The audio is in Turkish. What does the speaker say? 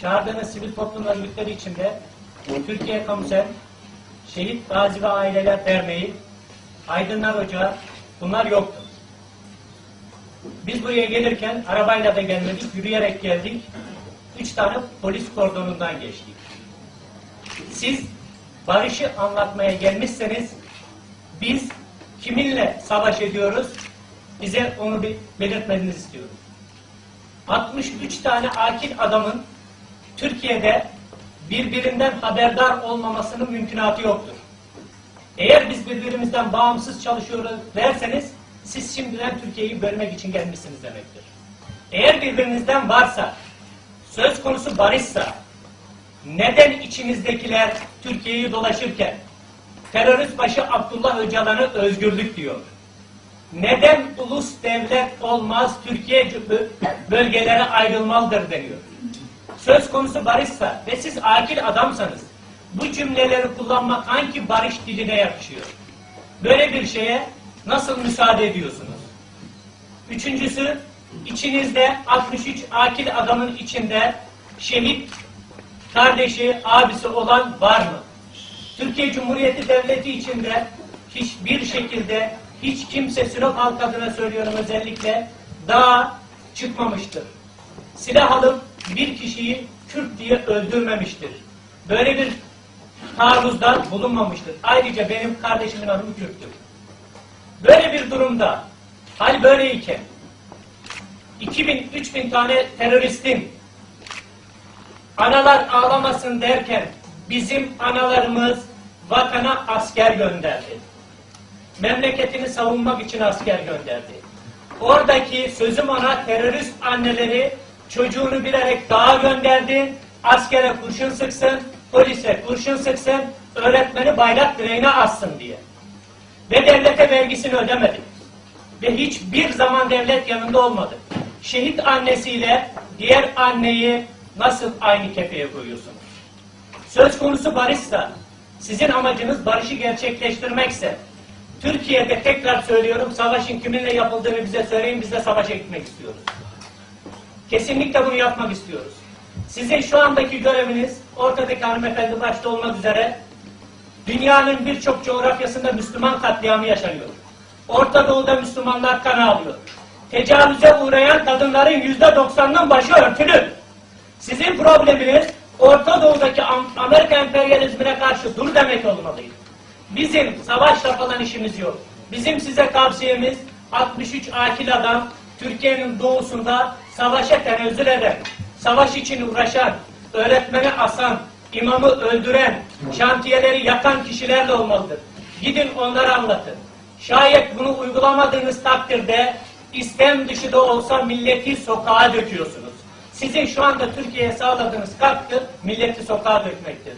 çağırdığınız sivil toplum örgütleri içinde Türkiye Kamusel, Şehit Gazi ve Aileler Derneği, Aydınlar Ocağı bunlar yoktu. Biz buraya gelirken arabayla da gelmedik, yürüyerek geldik. Üç tane polis kordonundan geçtik. Siz barışı anlatmaya gelmişseniz biz kiminle savaş ediyoruz? Bize onu bir belirtmenizi istiyorum. 63 tane akil adamın Türkiye'de birbirinden haberdar olmamasının mümkünatı yoktur. Eğer biz birbirimizden bağımsız çalışıyoruz derseniz siz şimdiden Türkiye'yi bölmek için gelmişsiniz demektir. Eğer birbirinizden varsa, söz konusu barışsa, neden içinizdekiler Türkiye'yi dolaşırken terörist başı Abdullah Öcalan'ı özgürlük diyor? Neden ulus devlet olmaz Türkiye bö- bölgelere ayrılmalıdır deniyor? Söz konusu barışsa ve siz akil adamsanız bu cümleleri kullanmak hangi barış diline yakışıyor? Böyle bir şeye nasıl müsaade ediyorsunuz? Üçüncüsü, içinizde 63 akil adamın içinde şehit kardeşi, abisi olan var mı? Türkiye Cumhuriyeti Devleti içinde hiçbir şekilde hiç kimse Sinop halk adına söylüyorum özellikle daha çıkmamıştır. Silah alıp bir kişiyi Kürt diye öldürmemiştir. Böyle bir taarruzda bulunmamıştır. Ayrıca benim kardeşimin adı Kürt'tür. Böyle bir durumda hal böyleyken 2000-3000 tane teröristin analar ağlamasın derken bizim analarımız vatana asker gönderdi. Memleketini savunmak için asker gönderdi. Oradaki sözüm ona terörist anneleri çocuğunu bilerek dağa gönderdi. Askere kurşun sıksın, polise kurşun sıksın, öğretmeni bayrak direğine assın diye. Ve devlete vergisini ödemedi. Ve hiçbir zaman devlet yanında olmadı. Şehit annesiyle diğer anneyi nasıl aynı kefeye koyuyorsunuz? Söz konusu barışsa, sizin amacınız barışı gerçekleştirmekse, Türkiye'de tekrar söylüyorum, savaşın kiminle yapıldığını bize söyleyin, biz de savaşa gitmek istiyoruz. Kesinlikle bunu yapmak istiyoruz. Sizin şu andaki göreviniz, ortadaki hanımefendi başta olmak üzere, dünyanın birçok coğrafyasında Müslüman katliamı yaşanıyor. Orta Doğu'da Müslümanlar kan alıyor. Tecavüze uğrayan kadınların yüzde doksanının başı örtülü. Sizin probleminiz Orta Doğu'daki Am- Amerika emperyalizmine karşı dur demek olmalıydı. Bizim savaşla falan işimiz yok. Bizim size tavsiyemiz 63 akil adam Türkiye'nin doğusunda savaşa tenezzül eden, savaş için uğraşan, öğretmeni asan, imamı öldüren, şantiyeleri yakan kişilerle olmalıdır. Gidin onlara anlatın. Şayet bunu uygulamadığınız takdirde istem dışı da olsa milleti sokağa döküyorsunuz. Sizin şu anda Türkiye'ye sağladığınız katkı milleti sokağa dökmektir.